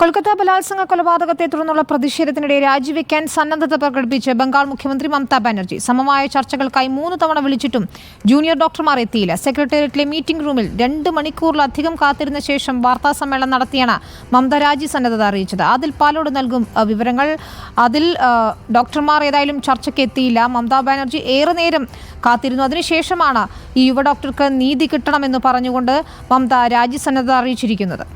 കൊൽക്കത്ത ബലാത്സംഗ കൊലപാതകത്തെ തുടർന്നുള്ള പ്രതിഷേധത്തിനിടെ രാജിവെക്കാൻ സന്നദ്ധത പ്രകടിപ്പിച്ച് ബംഗാൾ മുഖ്യമന്ത്രി മമതാ ബാനർജി. സമമായ ചർച്ചകൾക്കായി മൂന്ന് തവണ വിളിച്ചിട്ടും ജൂനിയർ ഡോക്ടർമാർ എത്തിയില്ല. സെക്രട്ടേറിയറ്റിലെ മീറ്റിംഗ് റൂമിൽ രണ്ട് മണിക്കൂറിലധികം കാത്തിരുന്ന ശേഷം വാർത്താ സമ്മേളനം നടത്തിയാണ് മമത രാജി സന്നദ്ധത അറിയിച്ചത്. അതിൽ പാലോട് നൽകും വിവരങ്ങൾ. അതിൽ ഡോക്ടർമാർ ഏതായാലും ചർച്ചയ്ക്ക് എത്തിയില്ല. മമതാ ബാനർജി ഏറെ നേരം കാത്തിരുന്നു. അതിനുശേഷമാണ് ഈ യുവ ഡോക്ടർക്ക് നീതി കിട്ടണമെന്ന് പറഞ്ഞുകൊണ്ട് മമത രാജി സന്നദ്ധത അറിയിച്ചിരിക്കുന്നത്.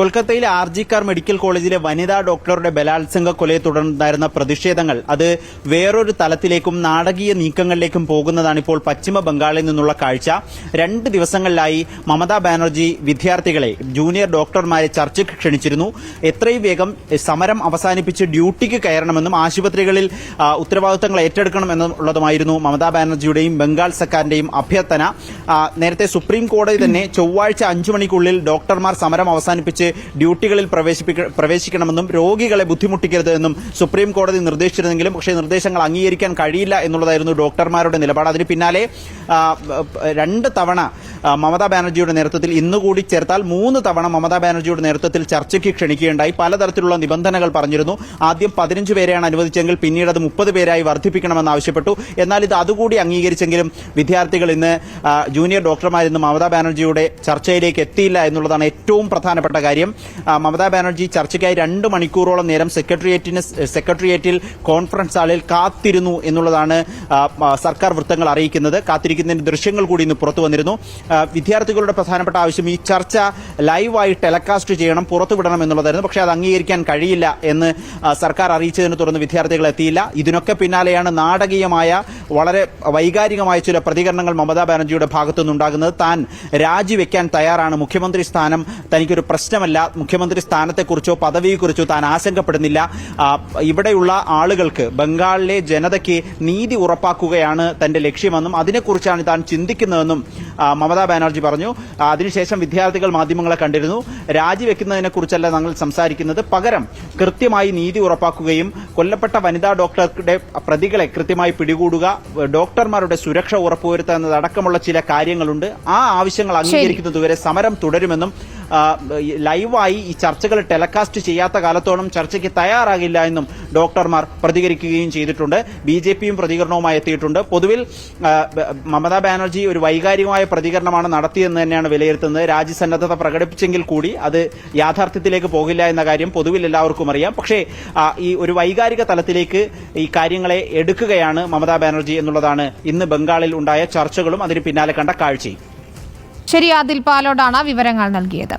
കൊൽക്കത്തയിലെ ആർ ജി കാർ മെഡിക്കൽ കോളേജിലെ വനിതാ ഡോക്ടറുടെ ബലാത്സംഗ കൊലയെ തുടർന്നുണ്ടായിരുന്ന പ്രതിഷേധങ്ങൾ അത് വേറൊരു തലത്തിലേക്കും നാടകീയ നീക്കങ്ങളിലേക്കും പോകുന്നതാണ് ഇപ്പോൾ പശ്ചിമ ബംഗാളിൽ നിന്നുള്ള കാഴ്ച. രണ്ട് ദിവസങ്ങളിലായി മമതാ ബാനർജി വിദ്യാർത്ഥികളെ ജൂനിയർ ഡോക്ടർമാരെ ചർച്ചയ്ക്ക് ക്ഷണിച്ചിരുന്നു. എത്രയും വേഗം സമരം അവസാനിപ്പിച്ച് ഡ്യൂട്ടിക്ക് കയറണമെന്നും ആശുപത്രികളിൽ ഉത്തരവാദിത്തങ്ങൾ ഏറ്റെടുക്കണമെന്നുള്ളതുമായിരുന്നു മമതാ ബാനർജിയുടെയും ബംഗാൾ സർക്കാരിന്റെയും അഭ്യർത്ഥന. നേരത്തെ സുപ്രീം കോടതി തന്നെ ചൊവ്വാഴ്ച അഞ്ചു മണിക്കുള്ളിൽ ഡോക്ടർമാർ സമരം അവസാനിപ്പിച്ച് ഡ്യൂട്ടികളിൽ പ്രവേശിക്കണമെന്നും രോഗികളെ ബുദ്ധിമുട്ടിക്കരുത് എന്നും സുപ്രീം കോടതി നിർദ്ദേശിച്ചിരുന്നെങ്കിലും പക്ഷേ നിർദ്ദേശങ്ങൾ അംഗീകരിക്കാൻ കഴിയില്ല എന്നുള്ളതായിരുന്നു ഡോക്ടർമാരുടെ നിലപാട്. അതിന് പിന്നാലെ രണ്ട് തവണ മമതാ ബാനർജിയുടെ നേതൃത്വത്തിൽ ഇന്നുകൂടി ചേർത്താൽ മൂന്ന് തവണ മമതാ ബാനർജിയുടെ നേതൃത്വത്തിൽ ചർച്ചയ്ക്ക് ക്ഷണിക്കുകയുണ്ടായി. പലതരത്തിലുള്ള നിബന്ധനകൾ പറഞ്ഞിരുന്നു. ആദ്യം പതിനഞ്ച് പേരെയാണ് അനുവദിച്ചെങ്കിൽ പിന്നീട് അത് മുപ്പത് പേരായി വർദ്ധിപ്പിക്കണമെന്ന് ആവശ്യപ്പെട്ടു. എന്നാൽ ഇത് അതുകൂടി അംഗീകരിച്ചെങ്കിലും വിദ്യാർത്ഥികൾ ഇന്ന് ജൂനിയർ ഡോക്ടർമാർ ഇന്ന് മമതാ ബാനർജിയുടെ ചർച്ചയിലേക്ക് എത്തിയില്ല എന്നുള്ളതാണ് ഏറ്റവും പ്രധാനപ്പെട്ട കാര്യം. ആ, മമതാ ബാനർജി ചർച്ചയ്ക്കായി രണ്ട് മണിക്കൂറോളം നേരം സെക്രട്ടേറിയറ്റിന് സെക്രട്ടേറിയറ്റിൽ കോൺഫറൻസ് ഹാളിൽ കാത്തിരുന്നു എന്നുള്ളതാണ് സർക്കാർ വൃത്തങ്ങൾ അറിയിക്കുന്നത്. കാത്തിരിക്കുന്നതിന്റെ ദൃശ്യങ്ങൾ കൂടി ഇന്ന് പുറത്തു വന്നിരുന്നു. വിദ്യാർത്ഥികളുടെ പ്രധാനപ്പെട്ട ആവശ്യം ഈ ചർച്ച ലൈവായി ടെലികാസ്റ്റ് ചെയ്യണം പുറത്തുവിടണം എന്നുള്ളതായിരുന്നു. പക്ഷേ അത് അംഗീകരിക്കാൻ കഴിയില്ല എന്ന് സർക്കാർ അറിയിച്ചതിനെ തുടർന്ന് വിദ്യാർത്ഥികൾ എത്തിയില്ല. ഇതിനൊക്കെ പിന്നാലെയാണ് നാടകീയമായ വളരെ വൈകാരികമായ ചില പ്രതികരണങ്ങൾ മമതാ ബാനർജിയുടെ ഭാഗത്തുനിന്നുണ്ടാകുന്നത്. താൻ രാജിവെക്കാൻ തയ്യാറാണ്. മുഖ്യമന്ത്രി സ്ഥാനം തനിക്കൊരു പ്രശ്നമല്ല മുഖ്യമന്ത്രി സ്ഥാനത്തെക്കുറിച്ചോ പദവിയെക്കുറിച്ചോ താൻ ആശങ്കപ്പെടുന്നില്ല. ഇവിടെയുള്ള ആളുകൾക്ക് ബംഗാളിലെ ജനതയ്ക്ക് നീതി ഉറപ്പാക്കുകയാണ് തന്റെ ലക്ഷ്യമെന്നും അതിനെക്കുറിച്ചാണ് താൻ ചിന്തിക്കുന്നതെന്നും മമതാ ബാനർജി പറഞ്ഞു. അതിനുശേഷം വിദ്യാർത്ഥികൾ മാധ്യമങ്ങളെ കണ്ടിരുന്നു. രാജിവെക്കുന്നതിനെക്കുറിച്ചല്ല ഞങ്ങൾ സംസാരിക്കുന്നത്. പകരം കൃത്യമായി നീതി ഉറപ്പാക്കുകയും കൊല്ലപ്പെട്ട വനിതാ ഡോക്ടറുടെ പ്രതികളെ കൃത്യമായി പിടികൂടുക ഡോക്ടർമാരുടെ സുരക്ഷ ഉറപ്പുവരുത്തുക എന്നതടക്കമുള്ള ചില കാര്യങ്ങളുണ്ട്. ആ ആവശ്യങ്ങൾ അംഗീകരിക്കുന്നതുവരെ സമരം തുടരുമെന്നും ലൈവായി ഈ ചർച്ചകൾ ടെലികാസ്റ്റ് ചെയ്യാത്ത കാലത്തോളം ചർച്ചയ്ക്ക് തയ്യാറാകില്ല എന്നും ഡോക്ടർമാർ പ്രതികരിക്കുകയും ചെയ്തിട്ടുണ്ട്. ബി ജെ പിയും പ്രതികരണവുമായി എത്തിയിട്ടുണ്ട്. പൊതുവിൽ മമതാ ബാനർജി ഒരു വൈകാരികമായ പ്രതികരണമാണ് നടത്തിയെന്ന് തന്നെയാണ് വിലയിരുത്തുന്നത്. രാജ്യസന്നദ്ധത പ്രകടിപ്പിച്ചെങ്കിൽ കൂടി അത് യാഥാർത്ഥ്യത്തിലേക്ക് പോകില്ല എന്ന കാര്യം പൊതുവിൽ എല്ലാവർക്കും അറിയാം. പക്ഷേ ഈ ഒരു വൈകാരിക തലത്തിലേക്ക് ഈ കാര്യങ്ങളെ എടുക്കുകയാണ് മമതാ ബാനർജി എന്നുള്ളതാണ് ഇന്ന് ബംഗാളിൽ ഉണ്ടായ ചർച്ചകളും അതിന് പിന്നാലെ കണ്ട കാഴ്ചയും. ശരി അതിൽ പാലോടാണ് വിവരങ്ങൾ നൽകിയത്